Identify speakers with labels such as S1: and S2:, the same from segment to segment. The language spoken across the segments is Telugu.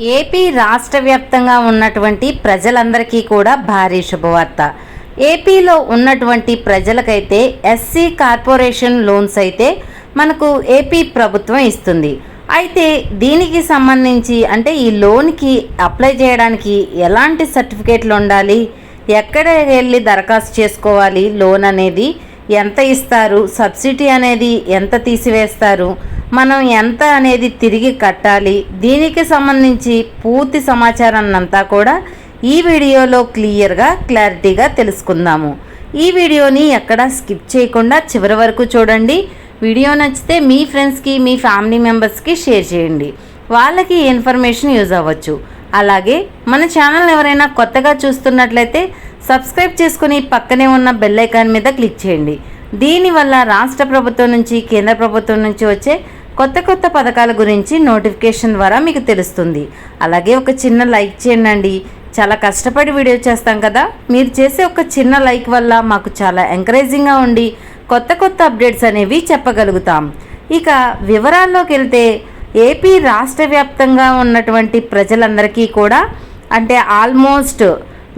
S1: ఏపీ రాష్ట్ర వ్యాప్తంగా ఉన్నటువంటి ప్రజలందరికీ కూడా భారీ శుభవార్త. ఏపీలో ఉన్నటువంటి ప్రజలకైతే ఎస్సీ కార్పొరేషన్ లోన్స్ అయితే మనకు ఏపీ ప్రభుత్వం ఇస్తుంది. అయితే దీనికి సంబంధించి అంటే ఈ లోన్కి అప్లై చేయడానికి ఎలాంటి సర్టిఫికేట్లు ఉండాలి? ఎక్కడ వెళ్ళి దరఖాస్తు చేసుకోవాలి? లోన్ అనేది ఎంత ఇస్తారు? సబ్సిడీ అనేది ఎంత తీసివేస్తారు? మనం ఎంత అనేది తిరిగి కట్టాలి. దీనికి సంబంధించి పూర్తి సమాచారాన్ని అంతా కూడా ఈ వీడియోలో క్లియర్గా క్లారిటీగా తెలుసుకుందాము. ఈ వీడియోని ఎక్కడ స్కిప్ చేయకుండా చివరి వరకు చూడండి. వీడియో నచ్చితే మీ ఫ్రెండ్స్కి మీ ఫ్యామిలీ మెంబర్స్కి షేర్ చేయండి. వాళ్ళకి ఇన్ఫర్మేషన్ యూజ్ అవ్వచ్చు. అలాగే మన ఛానల్ ఎవరైనా కొత్తగా చూస్తున్నట్లయితే సబ్స్క్రైబ్ చేసుకుని పక్కనే ఉన్న బెల్ ఐకాన్ మీద క్లిక్ చేయండి. దీనివల్ల రాష్ట్ర ప్రభుత్వం నుంచి కేంద్ర ప్రభుత్వం నుంచి వచ్చే కొత్త కొత్త పథకాల గురించి నోటిఫికేషన్ ద్వారా మీకు తెలుస్తుంది. అలాగే ఒక చిన్న లైక్ చేయండి చాలా కష్టపడి వీడియో చేస్తాం కదా. మీరు చేసే ఒక చిన్న లైక్ వల్ల మాకు చాలా ఎంకరేజింగ్గా ఉండి కొత్త కొత్త అప్డేట్స్ అనేవి చెప్పగలుగుతాం. ఇక వివరాల్లోకి వెళ్తే ఏపీ రాష్ట్ర వ్యాప్తంగా ఉన్నటువంటి ప్రజలందరికీ కూడా అంటే ఆల్మోస్ట్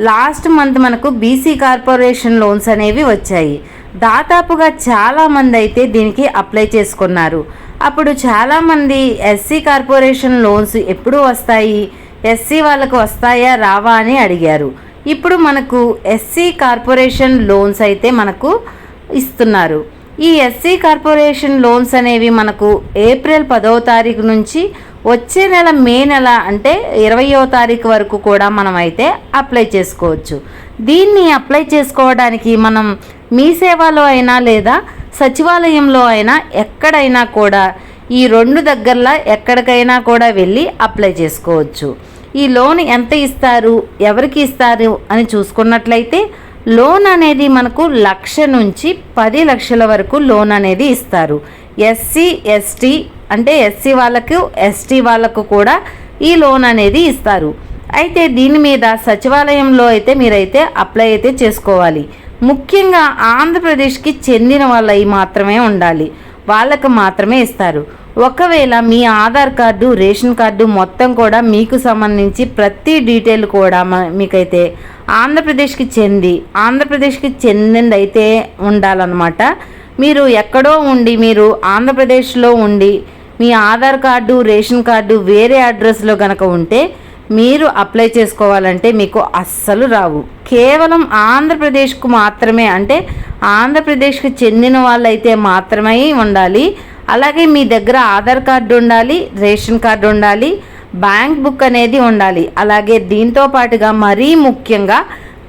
S1: లాస్ట్ మంత్ మనకు బీసీ కార్పొరేషన్ లోన్స్ అనేవి వచ్చాయి. దాదాపుగా చాలామంది అయితే దీనికి అప్లై చేసుకున్నారు. అప్పుడు చాలామంది ఎస్సీ కార్పొరేషన్ లోన్స్ ఎప్పుడు వస్తాయి? ఎస్సీ వాళ్ళకు వస్తాయా? రావా అని అడిగారు. ఇప్పుడు మనకు ఎస్సీ కార్పొరేషన్ లోన్స్ అయితే మనకు ఇస్తున్నారు. ఈ ఎస్సీ కార్పొరేషన్ లోన్స్ అనేవి మనకు ఏప్రిల్ పదవ తారీఖు నుంచి వచ్చే నెల మే నెల అంటే ఇరవయో తారీఖు వరకు కూడా మనం అయితే అప్లై చేసుకోవచ్చు. దీన్ని అప్లై చేసుకోవడానికి మనం మీ సేవలో అయినా లేదా సచివాలయంలో అయినా ఎక్కడైనా కూడా ఈ రెండు దగ్గరలో ఎక్కడికైనా కూడా వెళ్ళి అప్లై చేసుకోవచ్చు. ఈ లోన్ ఎంత ఇస్తారు? ఎవరికి ఇస్తారు? అని చూసుకున్నట్లయితే లోన్ అనేది మనకు లక్ష నుంచి పది లక్షల వరకు లోన్ అనేది ఇస్తారు. ఎస్సీ ఎస్టీ అంటే ఎస్సీ వాళ్ళకు ఎస్టీ వాళ్ళకు కూడా ఈ లోన్ అనేది ఇస్తారు. అయితే దీని మీద సచివాలయంలో అయితే మీరైతే అప్లై అయితే చేసుకోవాలి. ముఖ్యంగా ఆంధ్రప్రదేశ్కి చెందిన వాళ్ళవి మాత్రమే ఉండాలి. వాళ్ళకు మాత్రమే ఇస్తారు. ఒకవేళ మీ ఆధార్ కార్డు రేషన్ కార్డు మొత్తం కూడా మీకు సంబంధించి ప్రతి డీటెయిల్ కూడా మీకైతే ఆంధ్రప్రదేశ్కి చెంది ఆంధ్రప్రదేశ్కి చెందింది అయితే ఉండాలన్నమాట. మీరు ఎక్కడో ఉండి మీరు ఆంధ్రప్రదేశ్లో ఉండి మీ ఆధార్ కార్డు రేషన్ కార్డు వేరే అడ్రస్లో కనుక ఉంటే మీరు అప్లై చేసుకోవాలంటే మీకు అస్సలు రావు. కేవలం ఆంధ్రప్రదేశ్కు మాత్రమే అంటే ఆంధ్రప్రదేశ్కి చెందిన వాళ్ళైతే మాత్రమే ఉండాలి. అలాగే మీ దగ్గర ఆధార్ కార్డు ఉండాలి రేషన్ కార్డు ఉండాలి బ్యాంక్ బుక్ అనేది ఉండాలి. అలాగే దీంతో పాటుగా మరీ ముఖ్యంగా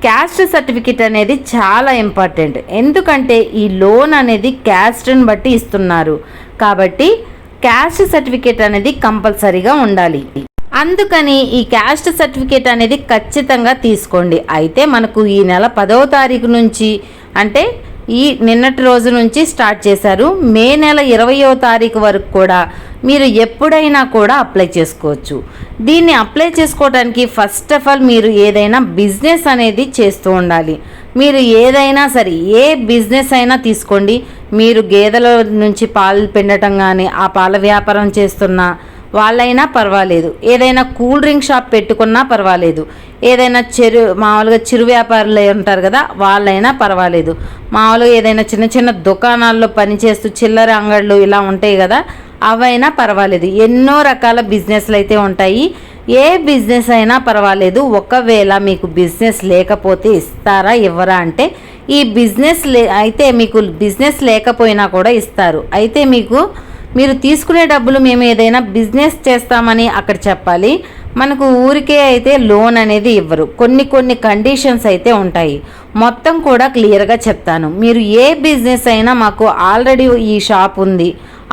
S1: క్యాస్ట్ సర్టిఫికేట్ అనేది చాలా ఇంపార్టెంట్. ఎందుకంటే ఈ లోన్ అనేది క్యాస్ట్ని బట్టి ఇస్తున్నారు. కాబట్టి క్యాస్ట్ సర్టిఫికేట్ అనేది కంపల్సరీగా ఉండాలి. అందుకని ఈ క్యాస్ట్ సర్టిఫికేట్ అనేది ఖచ్చితంగా తీసుకోండి. అయితే మనకు ఈ నెల పదవ తారీఖు నుంచి అంటే ఈ నిన్నటి రోజు నుంచి స్టార్ట్ చేశారు. మే నెల ఇరవయో తారీఖు వరకు కూడా మీరు ఎప్పుడైనా కూడా అప్లై చేసుకోవచ్చు. దీన్ని అప్లై చేసుకోవడానికి ఫస్ట్ ఆఫ్ ఆల్ మీరు ఏదైనా బిజినెస్ అనేది చేస్తూ ఉండాలి. మీరు ఏదైనా సరే ఏ బిజినెస్ అయినా తీసుకోండి. మీరు గేదెల నుంచి పాలు పిండటం కానీ ఆ పాల వ్యాపారం చేస్తున్నా వాళ్ళైనా పర్వాలేదు. ఏదైనా కూల్ డ్రింక్ షాప్ పెట్టుకున్నా పర్వాలేదు. ఏదైనా చెరు మామూలుగా చిరు వ్యాపారులు ఉంటారు కదా వాళ్ళైనా పర్వాలేదు. మామూలుగా ఏదైనా చిన్న చిన్న దుకాణాల్లో పనిచేస్తూ చిల్లర అంగళ్ళు ఇలా ఉంటాయి కదా అవైనా పర్వాలేదు. ఎన్నో రకాల బిజినెస్లు అయితే ఉంటాయి. ఏ బిజినెస్ అయినా పర్వాలేదు. ఒకవేళ మీకు బిజినెస్ లేకపోతే ఇస్తారా ఇవ్వరా అంటే ఈ బిజినెస్ లే అయితే మీకు బిజినెస్ లేకపోయినా కూడా ఇస్తారు. అయితే మీకు మీరు తీసుకునే డబ్బులు మేము ఏదైనా బిజినెస్ చేస్తామని అక్కడ చెప్పాలి. మనకు ఊరికే అయితే లోన్ అనేది ఇవ్వరు. కొన్ని కొన్ని కండిషన్స్ అయితే ఉంటాయి. మొత్తం కూడా క్లియర్గా చెప్తాను. మీరు ఏ బిజినెస్ అయినా మాకు ఆల్రెడీ ఈ షాప్ ఉంది.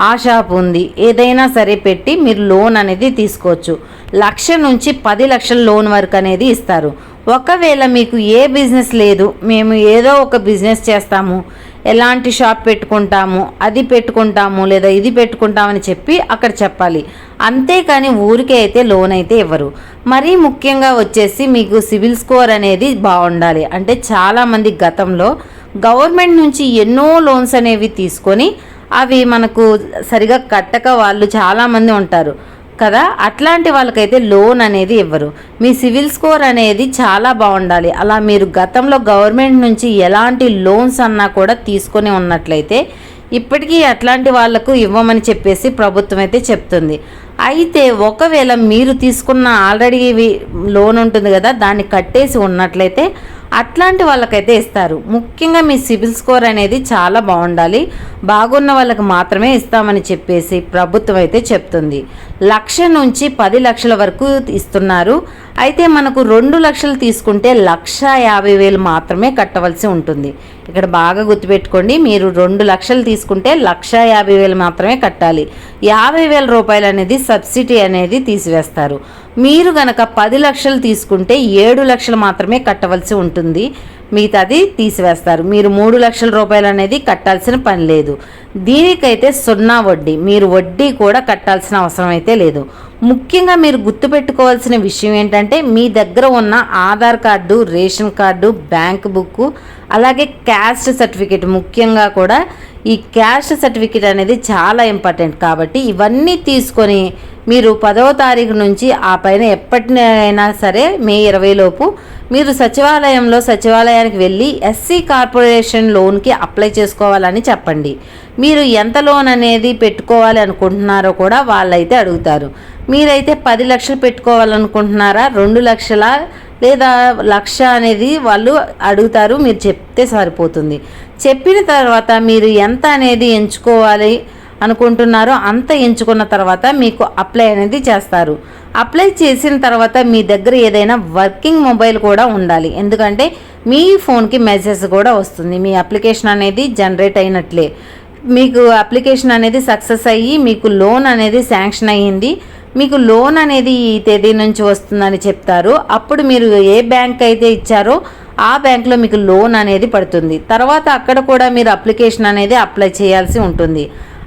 S1: ఆ షాప్ ఉంది. ఏదైనా సరే పెట్టి మీరు లోన్ అనేది తీసుకోవచ్చు. లక్ష నుంచి పది లక్షల లోన్ వరకు అనేది ఇస్తారు. ఒకవేళ మీకు ఏ బిజినెస్ లేదు మేము ఏదో ఒక బిజినెస్ చేస్తాము. ఎలాంటి షాప్ పెట్టుకుంటాము అది పెట్టుకుంటాము లేదా ఇది పెట్టుకుంటామని చెప్పి అక్కడ చెప్పాలి. అంతేకాని ఊరికే అయితే లోన్ అయితే ఇవ్వరు. మరీ ముఖ్యంగా వచ్చేసి మీకు సివిల్ స్కోర్ అనేది బాగుండాలి. అంటే చాలామంది గతంలో గవర్నమెంట్ నుంచి ఎన్నో లోన్స్ అనేవి తీసుకొని అవి మనకు సరిగా కట్టక వాళ్ళు చాలామంది ఉంటారు. కదా? అట్లాంటి వాళ్ళకైతే లోన్ అనేది ఇవ్వరు. మీ సివిల్ స్కోర్ అనేది చాలా బాగుండాలి. అలా మీరు గతంలో గవర్నమెంట్ నుంచి ఎలాంటి లోన్స్ అన్నా కూడా తీసుకొని ఉన్నట్లయితే ఇప్పటికీ అట్లాంటి వాళ్ళకు ఇవ్వమని చెప్పేసి ప్రభుత్వం అయితే చెప్తుంది. అయితే ఒకవేళ మీరు తీసుకున్న ఆల్రెడీ లోన్ ఉంటుంది కదా దాన్ని కట్టేసి ఉన్నట్లయితే అట్లాంటి వాళ్ళకైతే ఇస్తారు. ముఖ్యంగా మీ సిబిల్ స్కోర్ అనేది చాలా బాగుండాలి. బాగున్న వాళ్ళకి మాత్రమే ఇస్తామని చెప్పేసి ప్రభుత్వం అయితే చెప్తుంది. లక్ష నుంచి పది లక్షల వరకు ఇస్తున్నారు. అయితే మనకు రెండు లక్షలు తీసుకుంటే లక్ష యాభై వేలు మాత్రమే కట్టవలసి ఉంటుంది. ఇక్కడ బాగా గుర్తుపెట్టుకోండి మీరు రెండు లక్షలు తీసుకుంటే లక్ష యాభై వేలు మాత్రమే కట్టాలి. యాభై వేల రూపాయలు అనేది సబ్సిడీ అనేది తీసివేస్తారు. మీరు గనక పది లక్షలు తీసుకుంటే ఏడు లక్షలు మాత్రమే కట్టవలసి ఉంటుంది. మిగతాది తీసివేస్తారు. మీరు మూడు లక్షల రూపాయలు అనేది కట్టాల్సిన పని లేదు. దీనికైతే సున్నా వడ్డీ. మీరు వడ్డీ కూడా కట్టాల్సిన అవసరం అయితే లేదు. ముఖ్యంగా మీరు గుర్తుపెట్టుకోవాల్సిన విషయం ఏంటంటే మీ దగ్గర ఉన్న Aadhaar card ration card bank book అలాగే క్యాస్ట్ సర్టిఫికేట్ ముఖ్యంగా కూడా ఈ క్యాస్ట్ సర్టిఫికేట్ అనేది చాలా ఇంపార్టెంట్ కాబట్టి ఇవన్నీ తీసుకొని మీరు పదవ తారీఖు నుంచి ఆ పైన ఎప్పటినైనా సరే మే ఇరవై లోపు మీరు సచివాలయంలో సచివాలయానికి వెళ్ళి ఎస్సీ కార్పొరేషన్ లోన్కి అప్లై చేసుకోవాలని చెప్పండి. మీరు ఎంత లోన్ అనేది పెట్టుకోవాలి అనుకుంటున్నారో కూడా వాళ్ళైతే అడుగుతారు. మీరైతే పది లక్షలు పెట్టుకోవాలనుకుంటున్నారా? రెండు లక్షల లేదా లక్ష అనేది వాళ్ళు అడుగుతారు. మీరు చెప్తే సరిపోతుంది. చెప్పిన తర్వాత మీరు ఎంత అనేది ఎంచుకోవాలి అనుకుంటున్నారో అంత ఎంచుకున్న తర్వాత మీకు అప్లై అనేది చేస్తారు. అప్లై చేసిన తర్వాత మీ దగ్గర ఏదైనా వర్కింగ్ మొబైల్ కూడా ఉండాలి. ఎందుకంటే మీ ఫోన్కి మెసేజ్ కూడా వస్తుంది. మీ అప్లికేషన్ అనేది జనరేట్ అయినట్లే. మీకు అప్లికేషన్ అనేది సక్సెస్ అయ్యి మీకు లోన్ అనేది శాంక్షన్ అయ్యింది. మీకు లోన్ అనేది ఈ తేదీ నుంచి వస్తుందని చెప్తారు. అప్పుడు మీరు ఏ బ్యాంక్ అయితే ఇచ్చారో ఆ బ్యాంక్లో మీకు లోన్ అనేది పడుతుంది. తర్వాత అక్కడ కూడా మీరు అప్లికేషన్ అనేది అప్లై చేయాల్సి ఉంటుంది.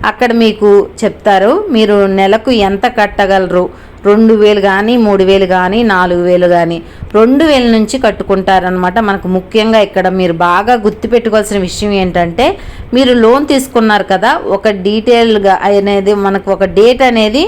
S1: అక్కడ మీకు చెప్తారు మీరు నెలకు ఎంత కట్టగలరు? రెండు వేలు కానీ మూడు వేలు కానీ నాలుగు వేలు కానీ రెండు వేల నుంచి కట్టుకుంటారనమాట మనకు ముఖ్యంగా ఇక్కడ మీరు బాగా గుర్తుపెట్టుకోవాల్సిన విషయం ఏంటంటే మీరు లోన్ తీసుకున్నారు కదా ఒక డీటెయిల్గా అనేది మనకు ఒక డేట్ అనేది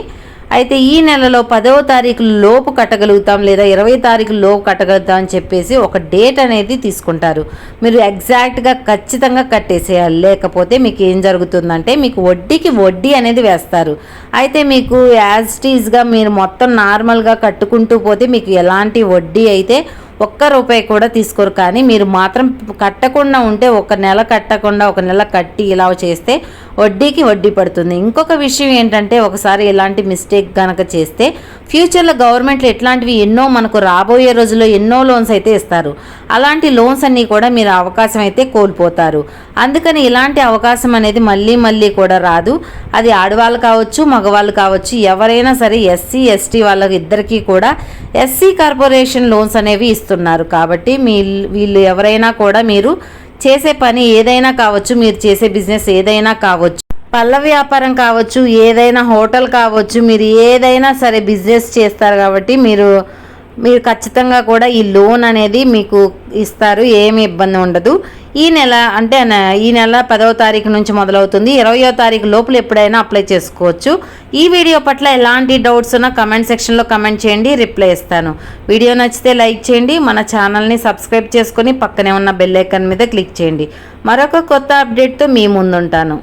S1: అయితే ఈ నెలలో పదవ తారీఖు లోపు కట్టగలుగుతాం లేదా ఇరవై తారీఖు లోపు కట్టగలుగుతాం అని చెప్పేసి ఒక డేట్ అనేది తీసుకుంటారు. మీరు ఎగ్జాక్ట్గా ఖచ్చితంగా కట్టేసేయాలి. లేకపోతే మీకు ఏం జరుగుతుందంటే మీకు వడ్డీకి వడ్డీ అనేది వేస్తారు. అయితే మీకు యాజ్ టీజ్గా మీరు మొత్తం నార్మల్గా కట్టుకుంటూ పోతే మీకు ఎలాంటి వడ్డీ అయితే ఒక్క రూపాయి కూడా తీసుకోరు. కానీ మీరు మాత్రం కట్టకుండా ఉంటే ఒక నెల కట్టకుండా ఒక నెల కట్టి ఇలా చేస్తే వడ్డీకి వడ్డీ పడుతుంది. ఇంకొక విషయం ఏంటంటే ఒకసారి ఇలాంటి మిస్టేక్ కనుక చేస్తే ఫ్యూచర్లో గవర్నమెంట్లు ఎట్లాంటివి ఎన్నో మనకు రాబోయే రోజుల్లో ఎన్నో లోన్స్ అయితే ఇస్తారు. అలాంటి లోన్స్ అన్నీ కూడా మీరు అవకాశం అయితే కోల్పోతారు. అందుకని ఇలాంటి అవకాశం అనేది మళ్ళీ మళ్ళీ కూడా రాదు. అది ఆడవాళ్ళు కావచ్చు మగవాళ్ళు కావచ్చు ఎవరైనా సరే ఎస్సీ ఎస్టీ వాళ్ళ ఇద్దరికీ కూడా ఎస్సీ కార్పొరేషన్ లోన్స్ అనేవి ఇస్తున్నారు. కాబట్టి మీ వీళ్ళు ఎవరైనా కూడా మీరు చేసే పని ఏదైనా కావచ్చు మీరు చేసే బిజినెస్ ఏదైనా కావచ్చు పళ్ళ వ్యాపారం కావచ్చు ఏదైనా హోటల్ కావచ్చు మీరు ఏదైనా సరే బిజినెస్ చేస్తారు కాబట్టి మీరు మీరు ఖచ్చితంగా కూడా ఈ లోన్ అనేది మీకు ఇస్తారు ఏమి ఇబ్బంది ఉండదు. ఈ నెల అంటే ఈ నెల పదవ తారీఖు నుంచి మొదలవుతుంది. ఇరవయో తారీఖు లోపల ఎప్పుడైనా అప్లై చేసుకోవచ్చు. ఈ వీడియో పట్ల ఎలాంటి డౌట్స్ ఉన్నా కమెంట్ సెక్షన్లో కమెంట్ చేయండి రిప్లై ఇస్తాను. వీడియో నచ్చితే లైక్ చేయండి మన ఛానల్ని సబ్స్క్రైబ్ చేసుకొని పక్కనే ఉన్న బెల్ ఐకాన్ మీద క్లిక్ చేయండి. మరొక కొత్త అప్డేట్తో మీ ముందుంటాను.